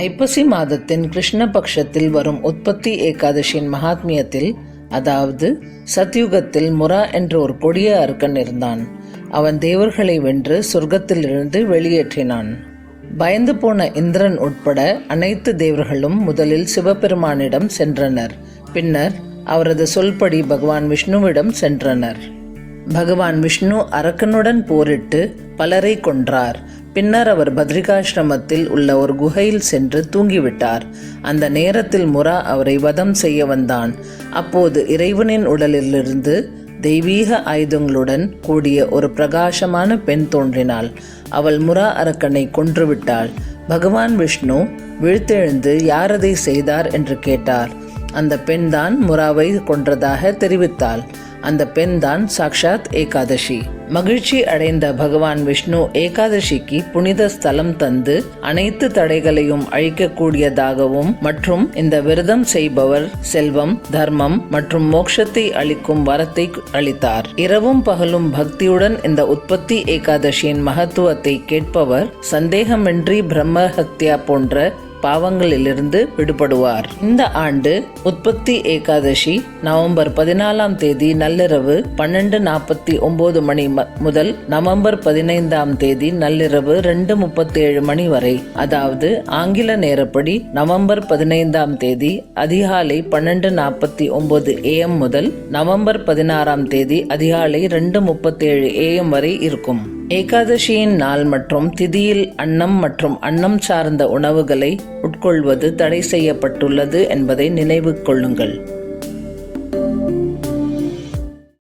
ஐப்பசி மாதத்தின் கிருஷ்ணபக்ஷத்தில் வரும் உற்பத்தி ஏகாதசியின் மகாத்மியத்தில் அதாவது சத்யுகத்தில் முரா என்ற ஒரு கொடிய அருக்கன் இருந்தான். அவன் தேவர்களை வென்று சொர்க்கத்திலிருந்து வெளியேற்றினான். பயந்து போன இந்திரன் உட்பட அனைத்து தேவர்களும் முதலில் சிவபெருமானிடம் சென்றனர். பின்னர் அவரது சொல்படி பகவான் விஷ்ணுவிடம் சென்றனர். பகவான் விஷ்ணு அரக்கனுடன் போரிட்டு பலரை கொன்றார். பின்னர் அவர் பத்ரிகாசிரமத்தில் உள்ள ஒரு குகையில் சென்று தூங்கிவிட்டார். அந்த நேரத்தில் முரா அவரை வதம் செய்ய வந்தான். அப்போது இறைவனின் உடலிலிருந்து தெய்வீக ஆயுதங்களுடன் கூடிய ஒரு பிரகாசமான பெண் தோன்றினாள். அவள் முரா அரக்கனை கொன்றுவிட்டாள். பகவான் விஷ்ணு விழுத்தெழுந்து யார் அதை செய்தார் என்று கேட்டார். அந்த பெண்தான் முராவை கொன்றதாக தெரிவித்தாள். அந்த பெண்தான் சாக்ஷாத் ஏகாதசி. மகிழ்ச்சி அடைந்த பகவான் விஷ்ணு ஏகாதசிக்கு புனித ஸ்தலம் தந்து அனைத்து தடைகளையும் அழிக்கக்கூடியதாகவும் மற்றும் இந்த விரதம் செய்பவர் செல்வம் தர்மம் மற்றும் மோட்சத்தை அளிக்கும் வரத்தை அளித்தார். இரவும் பகலும் பக்தியுடன் இந்த உற்பத்தி ஏகாதசியின் மகத்துவத்தை கேட்பவர் சந்தேகமின்றி பிரம்ம ஹத்யா போன்ற பாவங்களிலிருந்து விடுபடுவார். இந்த ஆண்டு உற்பத்தி ஏகாதசி நவம்பர் பதினாலாம் தேதி நள்ளிரவு பன்னெண்டு நாற்பத்தி ஒன்பது மணி ம- முதல் நவம்பர் பதினைந்தாம் தேதி நள்ளிரவு ரெண்டு முப்பத்தேழு மணி வரை. அதாவது ஆங்கில நேரப்படி நவம்பர் பதினைந்தாம் தேதி அதிகாலை பன்னெண்டு நாற்பத்தி ஒன்பது ஏஎம் முதல் நவம்பர் பதினாறாம் தேதி அதிகாலை ரெண்டு முப்பத்தேழு ஏஎம் வரை இருக்கும். ஏகாதசியின் நாள் மற்றும் திதியில் அன்னம் மற்றும் அன்னம் சார்ந்த உணவுகளை உட்கொள்வது தடை செய்யப்பட்டுள்ளது என்பதை நினைவு கொள்ளுங்கள்.